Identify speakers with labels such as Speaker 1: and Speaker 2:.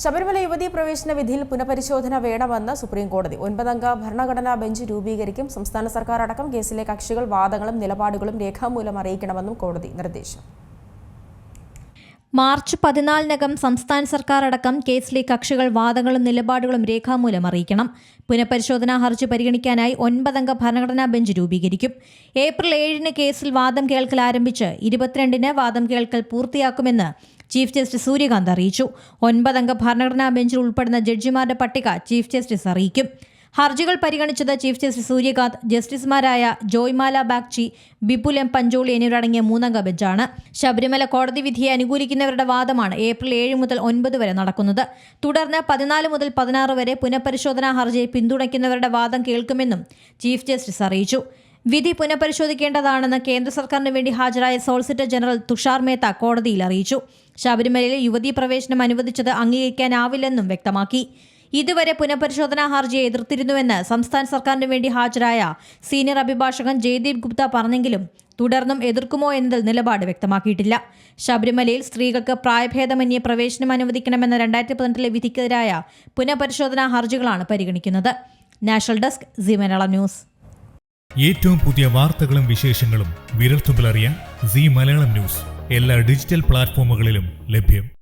Speaker 1: ശബരിമല യുവതീ പ്രവേശന വിധിയിൽ പുനഃപരിശോധന വേണമെന്ന് സുപ്രീംകോടതി. ഒൻപതംഗ ഭരണഘടനാ ബെഞ്ച് രൂപീകരിക്കും. സംസ്ഥാന സർക്കാർ അടക്കം കേസിലെ കക്ഷികൾ വാദങ്ങളും നിലപാടുകളും രേഖാമൂലം അറിയിക്കണമെന്നും കോടതി നിർദ്ദേശം.
Speaker 2: മാർച്ച് പതിനാലിനകം സംസ്ഥാന സർക്കാർ അടക്കം കേസിലെ കക്ഷികൾ വാദങ്ങളും നിലപാടുകളും രേഖാമൂലം അറിയിക്കണം. പുനഃപരിശോധനാ ഹർജി പരിഗണിക്കാനായി ഒൻപതംഗ ഭരണഘടനാ ബെഞ്ച് രൂപീകരിക്കും. ഏപ്രിൽ ഏഴിന് കേസിൽ വാദം കേൾക്കൽ ആരംഭിച്ച് ഇരുപത്തിരണ്ടിന് വാദം കേൾക്കൽ പൂർത്തിയാക്കുമെന്ന് ചീഫ് ജസ്റ്റിസ് സൂര്യകാന്ത് അറിയിച്ചു. ഒൻപതംഗ ഭരണഘടനാ ബെഞ്ചിൽ ഉൾപ്പെടുന്ന ജഡ്ജിമാരുടെ പട്ടിക ചീഫ് ജസ്റ്റിസ് അറിയിക്കും. ഹർജികൾ പരിഗണിച്ചത് ചീഫ് ജസ്റ്റിസ് സൂര്യകാന്ത് ജസ്റ്റിസുമാരായ ജോയ്മാല ബാഗ്ചി ബിപുൽ എം പഞ്ചോളി എന്നിവരടങ്ങിയ മൂന്നംഗ ബെഞ്ചാണ്. ശബരിമല കോടതി വിധിയെ അനുകൂലിക്കുന്നവരുടെ വാദമാണ് ഏപ്രിൽ ഏഴ് മുതൽ ഒൻപത് വരെ നടക്കുന്നത്. തുടർന്ന് പതിനാല് മുതൽ പതിനാറ് വരെ പുനഃപരിശോധനാ ഹർജിയെ പിന്തുണയ്ക്കുന്നവരുടെ വാദം കേൾക്കുമെന്നും ചീഫ് ജസ്റ്റിസ് അറിയിച്ചു. വിധി പുനഃപരിശോധിക്കേണ്ടതാണെന്ന് കേന്ദ്ര സർക്കാരിന് വേണ്ടി ഹാജരായ സോളിസിറ്റർ ജനറൽ തുഷാർ മേത്ത കോടതിയിൽ അറിയിച്ചു. ശബരിമലയിലെ യുവതീ പ്രവേശനം അനുവദിച്ചത് അംഗീകരിക്കാനാവില്ലെന്നും വ്യക്തമാക്കി. ഇതുവരെ പുനഃപരിശോധനാ ഹർജിയെ എതിർത്തിരുന്നുവെന്ന് സംസ്ഥാന സർക്കാരിന് വേണ്ടി ഹാജരായ സീനിയർ അഭിഭാഷകൻ ജയ്ദീപ് ഗുപ്ത പറഞ്ഞെങ്കിലും തുടർന്നും എതിർക്കുമോ എന്നതിൽ നിലപാട് വ്യക്തമാക്കിയിട്ടില്ല. ശബരിമലയിൽ സ്ത്രീകൾക്ക് പ്രായഭേദമന്യേ പ്രവേശനം അനുവദിക്കണമെന്ന രണ്ടായിരത്തി പതിനെട്ടിലെ വിധിക്കെതിരായ പുനഃപരിശോധനാ ഹർജികളാണ് പരിഗണിക്കുന്നത്. National desk Zee Malayalam news.
Speaker 3: ഏറ്റവും പുതിയ വാർത്തകളും വിശേഷങ്ങളും വിരൽത്തുമ്പിലറിയാൻ സി മലയാളം ന്യൂസ്. എല്ലാ ഡിജിറ്റൽ പ്ലാറ്റ്ഫോമുകളിലും ലഭ്യം.